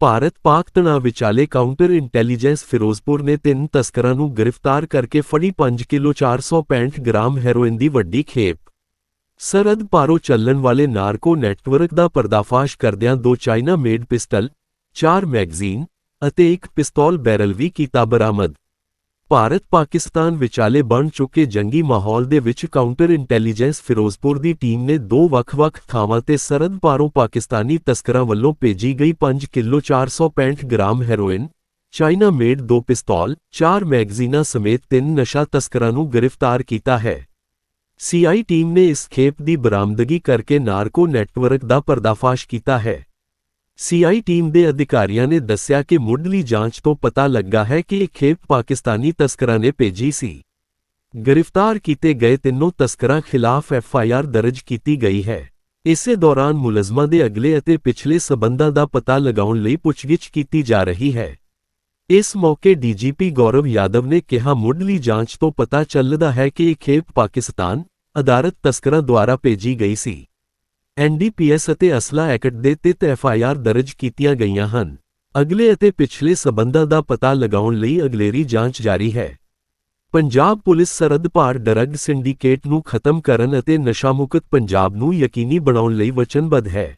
ਭਾਰਤ-ਪਾਕ ਤਣਾਅ ਵਿਚਾਲੇ counter intelligence Firozpur ਨੇ ਤਿੰਨ ਤਸਕਰਾਂ ਨੂੰ ਗ੍ਰਿਫਤਾਰ ਕਰਕੇ ਫੜੀ 5 ਕਿਲੋ 465 ਗ੍ਰਾਮ ਹੈਰੋਇਨ ਦੀ ਵੱਡੀ ਖੇਪ ਸਰਹੱਦ ਪਾਰੋਂ ਚੱਲਣ ਵਾਲੇ ਨਾਰਕੋ ਨੈਟਵਰਕ ਦਾ ਪਰਦਾਫਾਸ਼ ਕਰਦਿਆਂ ਦੋ ਚਾਈਨਾ ਮੇਡ ਪਿਸਟਲ, ਚਾਰ ਮੈਗਜ਼ੀਨ ਅਤੇ ਇੱਕ ਪਿਸਤੌਲ ਬੈਰਲ ਵੀ ਕੀਤਾ ਬਰਾਮਦ। ਭਾਰਤ-ਪਾਕਿਸਤਾਨ ਵਿਚਾਲੇ ਬਣ ਚੁੱਕੇ ਜੰਗੀ ਮਾਹੌਲ ਦੇ ਵਿੱਚ ਕਾਊਂਟਰ ਇੰਟੈਲੀਜੈਂਸ ਫਿਰੋਜ਼ਪੁਰ ਦੀ ਟੀਮ ਨੇ ਦੋ ਵੱਖ-ਵੱਖ ਥਾਵਾਂ ਤੇ ਸਰਹੱਦ ਪਾਰੋਂ ਪਾਕਿਸਤਾਨੀ ਤਸਕਰਾਂ ਵੱਲੋਂ ਭੇਜੀ ਗਈ 5 kilo 465 gram heroin, China made ਦੋ ਪਿਸਤੌਲ, ਚਾਰ ਮੈਗਜ਼ੀਨਾਂ ਸਮੇਤ ਤਿੰਨ ਨਸ਼ਾ ਤਸਕਰਾਂ ਨੂੰ ਗ੍ਰਿਫਤਾਰ ਕੀਤਾ ਹੈ। ਸੀਆਈ ਟੀਮ ਨੇ ਇਸ ਖੇਪ ਦੀ ਬਰਾਮਦਗੀ ਕਰਕੇ ਨਾਰਕੋ ਨੈਟਵਰਕ ਦਾ ਪਰਦਾਫਾਸ਼ ਕੀਤਾ ਹੈ। ਸੀਆਈ ਟੀਮ ਦੇ ਅਧਿਕਾਰੀਆਂ ਨੇ ਦੱਸਿਆ ਕਿ ਮੁੱਢਲੀ ਜਾਂਚ ਤੋਂ ਪਤਾ ਲੱਗਾ ਹੈ ਕਿ ਇਹ ਖੇਪ ਪਾਕਿਸਤਾਨੀ ਤਸਕਰਾਂ ਨੇ ਭੇਜੀ ਸੀ। ਗ੍ਰਿਫਤਾਰ ਕੀਤੇ ਗਏ ਤਿੰਨੋਂ ਤਸਕਰਾਂ ਖਿਲਾਫ ਐਫਆਈਆਰ ਦਰਜ ਕੀਤੀ ਗਈ ਹੈ। ਇਸੇ ਦੌਰਾਨ ਮੁਲਜ਼ਮਾਂ ਦੇ ਅਗਲੇ ਅਤੇ ਪਿਛਲੇ ਸਬੰਧਾਂ ਦਾ ਪਤਾ ਲਗਾਉਣ ਲਈ ਪੁੱਛਗਿੱਛ ਕੀਤੀ ਜਾ ਰਹੀ ਹੈ। ਇਸ ਮੌਕੇ ਡੀਜੀਪੀ ਗੌਰਵ ਯਾਦਵ ਨੇ ਕਿਹਾ ਮੁੱਢਲੀ ਜਾਂਚ ਤੋਂ ਪਤਾ ਚੱਲਦਾ ਹੈ ਕਿ ਇਹ ਖੇਪ ਪਾਕਿਸਤਾਨ, ਅਦਾਰਤ ਤਸਕਰਾਂ ਦੁਆਰਾ ਭੇਜੀ ਗਈ ਸੀ। ਐਨਡੀਪੀਐਸ ਅਤੇ ਅਸਲਾ ਐਕਟ ਦੇ ਤਹਿਤ ਐਫਆਈਆਰ ਦਰਜ ਕੀਤੀਆਂ ਗਈਆਂ ਹਨ। ਅਗਲੇ ਅਤੇ ਪਿਛਲੇ ਸਬੰਧਾਂ ਦਾ ਪਤਾ ਲਗਾਉਣ ਲਈ ਅਗਲੇਰੀ ਜਾਂਚ ਜਾਰੀ ਹੈ। ਪੰਜਾਬ ਪੁਲਿਸ ਸਰਹੱਦ ਪਾਰ ਡਰੱਗ ਸਿੰਡੀਕੇਟ ਨੂੰ ਖਤਮ ਕਰਨ ਅਤੇ ਨਸ਼ਾਮੁਕਤ ਪੰਜਾਬ ਨੂੰ ਯਕੀਨੀ ਬਣਾਉਣ ਲਈ ਵਚਨਬੱਧ ਹੈ।